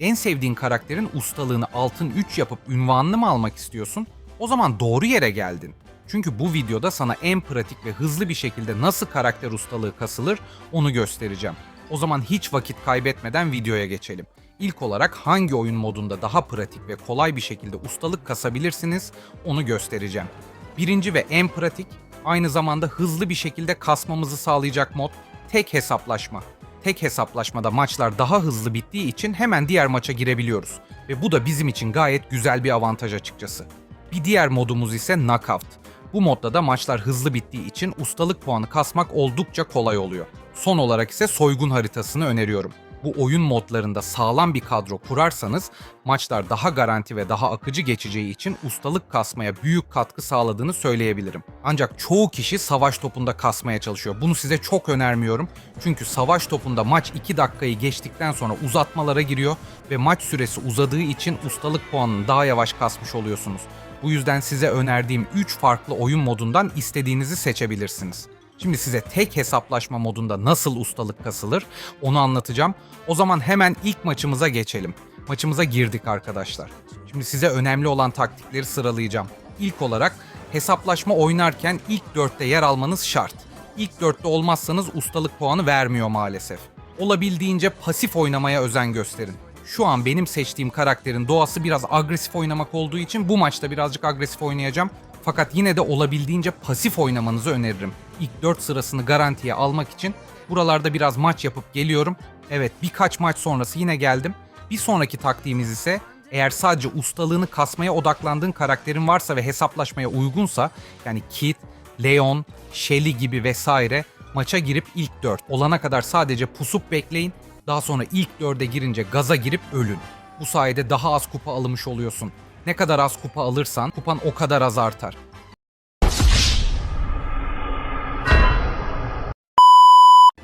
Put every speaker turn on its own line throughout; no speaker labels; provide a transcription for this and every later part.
En sevdiğin karakterin ustalığını altın 3 yapıp ünvanını mı almak istiyorsun? O zaman doğru yere geldin. Çünkü bu videoda sana en pratik ve hızlı bir şekilde nasıl karakter ustalığı kasılır onu göstereceğim. O zaman hiç vakit kaybetmeden videoya geçelim. İlk olarak hangi oyun modunda daha pratik ve kolay bir şekilde ustalık kasabilirsiniz onu göstereceğim. Birinci ve en pratik, aynı zamanda hızlı bir şekilde kasmamızı sağlayacak mod tek hesaplaşma. Tek hesaplaşmada maçlar daha hızlı bittiği için hemen diğer maça girebiliyoruz. Ve bu da bizim için gayet güzel bir avantaj açıkçası. Bir diğer modumuz ise Knockout. Bu modda da maçlar hızlı bittiği için ustalık puanı kasmak oldukça kolay oluyor. Son olarak ise soygun haritasını öneriyorum. Bu oyun modlarında sağlam bir kadro kurarsanız maçlar daha garanti ve daha akıcı geçeceği için ustalık kasmaya büyük katkı sağladığını söyleyebilirim. Ancak çoğu kişi savaş topunda kasmaya çalışıyor. Bunu size çok önermiyorum. Çünkü savaş topunda maç 2 dakikayı geçtikten sonra uzatmalara giriyor ve maç süresi uzadığı için ustalık puanını daha yavaş kasmış oluyorsunuz. Bu yüzden size önerdiğim 3 farklı oyun modundan istediğinizi seçebilirsiniz. Şimdi size tek hesaplaşma modunda nasıl ustalık kasılır onu anlatacağım. O zaman hemen ilk maçımıza geçelim. Maçımıza girdik arkadaşlar. Şimdi size önemli olan taktikleri sıralayacağım. İlk olarak hesaplaşma oynarken ilk dörtte yer almanız şart. İlk dörtte olmazsanız ustalık puanı vermiyor maalesef. Olabildiğince pasif oynamaya özen gösterin. Şu an benim seçtiğim karakterin doğası biraz agresif oynamak olduğu için bu maçta birazcık agresif oynayacağım. Fakat yine de olabildiğince pasif oynamanızı öneririm. İlk 4 sırasını garantiye almak için buralarda biraz maç yapıp geliyorum. Evet birkaç maç sonrası yine geldim. Bir sonraki taktiğimiz ise eğer sadece ustalığını kasmaya odaklandığın karakterin varsa ve hesaplaşmaya uygunsa yani Kit, Leon, Shelly gibi vesaire maça girip ilk 4 olana kadar sadece pusup bekleyin. Daha sonra ilk 4'e girince gaza girip ölün. Bu sayede daha az kupa almış oluyorsun. Ne kadar az kupa alırsan kupan o kadar az artar.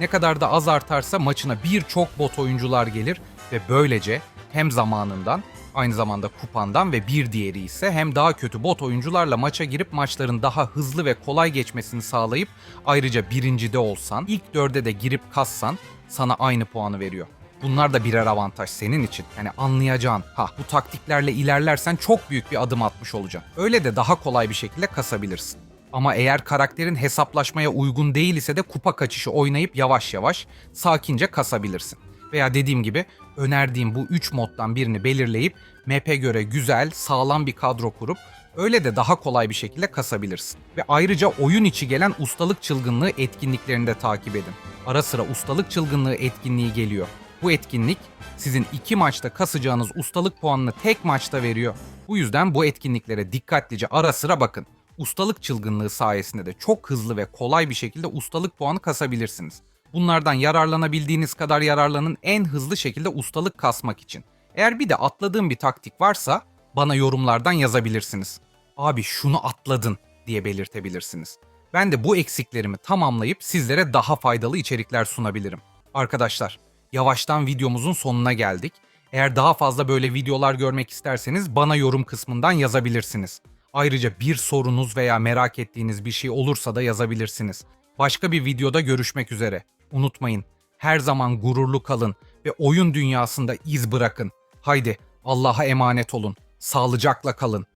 Ne kadar da az artarsa maçına birçok bot oyuncular gelir ve böylece hem zamanından aynı zamanda kupandan ve bir diğeri ise hem daha kötü bot oyuncularla maça girip maçların daha hızlı ve kolay geçmesini sağlayıp ayrıca birincide olsan ilk dörde de girip kassan sana aynı puanı veriyor. Bunlar da birer avantaj senin için. Yani anlayacağın, ha bu taktiklerle ilerlersen çok büyük bir adım atmış olacaksın. Öyle de daha kolay bir şekilde kasabilirsin. Ama eğer karakterin hesaplaşmaya uygun değil ise de kupa kaçışı oynayıp yavaş yavaş sakince kasabilirsin. Veya dediğim gibi önerdiğim bu 3 moddan birini belirleyip map'e göre güzel, sağlam bir kadro kurup öyle de daha kolay bir şekilde kasabilirsin. Ve ayrıca oyun içi gelen ustalık çılgınlığı etkinliklerini de takip edin. Ara sıra ustalık çılgınlığı etkinliği geliyor. Bu etkinlik sizin iki maçta kasacağınız ustalık puanını tek maçta veriyor. Bu yüzden bu etkinliklere dikkatlice ara sıra bakın. Ustalık çılgınlığı sayesinde de çok hızlı ve kolay bir şekilde ustalık puanı kasabilirsiniz. Bunlardan yararlanabildiğiniz kadar yararlanın en hızlı şekilde ustalık kasmak için. Eğer bir de atladığım bir taktik varsa bana yorumlardan yazabilirsiniz. Abi şunu atladın diye belirtebilirsiniz. Ben de bu eksiklerimi tamamlayıp sizlere daha faydalı içerikler sunabilirim. Arkadaşlar, yavaştan videomuzun sonuna geldik. Eğer daha fazla böyle videolar görmek isterseniz bana yorum kısmından yazabilirsiniz. Ayrıca bir sorunuz veya merak ettiğiniz bir şey olursa da yazabilirsiniz. Başka bir videoda görüşmek üzere. Unutmayın, her zaman gururlu kalın ve oyun dünyasında iz bırakın. Haydi Allah'a emanet olun. Sağlıcakla kalın.